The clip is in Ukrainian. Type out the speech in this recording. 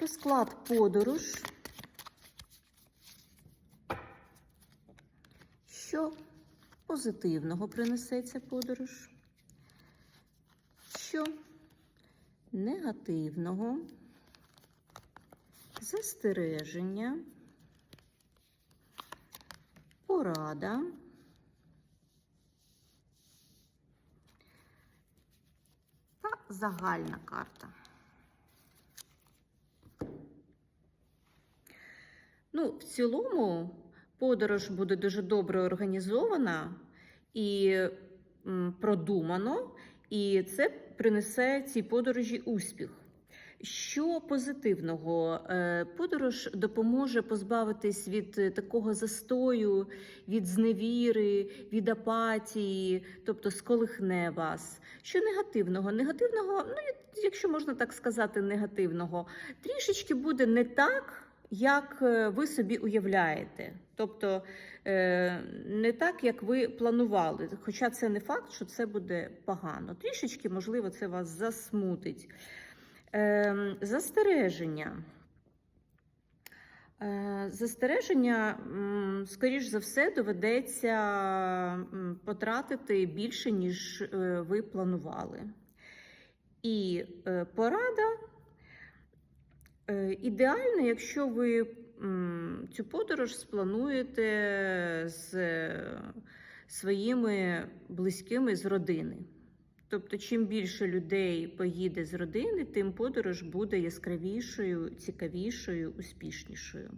Розклад подорож. Що позитивного принесе ця подорож? Що негативного? Застереження, порада. Та загальна карта. Ну, в цілому, подорож буде дуже добре організована і продумано, і це принесе цій подорожі успіх. Що позитивного? Е, Подорож допоможе позбавитись від е, такого застою, від зневіри, від апатії, тобто сколихне вас. Що негативного? Негативного, ну якщо можна так сказати, негативного, трішечки буде не так, як е, ви собі уявляєте. Тобто е, не так, як ви планували. Хоча це не факт, що це буде погано. Трішечки, можливо, це вас засмутить. Е, Застереження. Е, Застереження, скоріш за все, доведеться потратити більше, ніж ви планували. І порада ідеально, якщо ви цю подорож сплануєте з е, своїми близькими з родини. Тобто, чим більше людей поїде з родини, тим подорож буде яскравішою, цікавішою, успішнішою.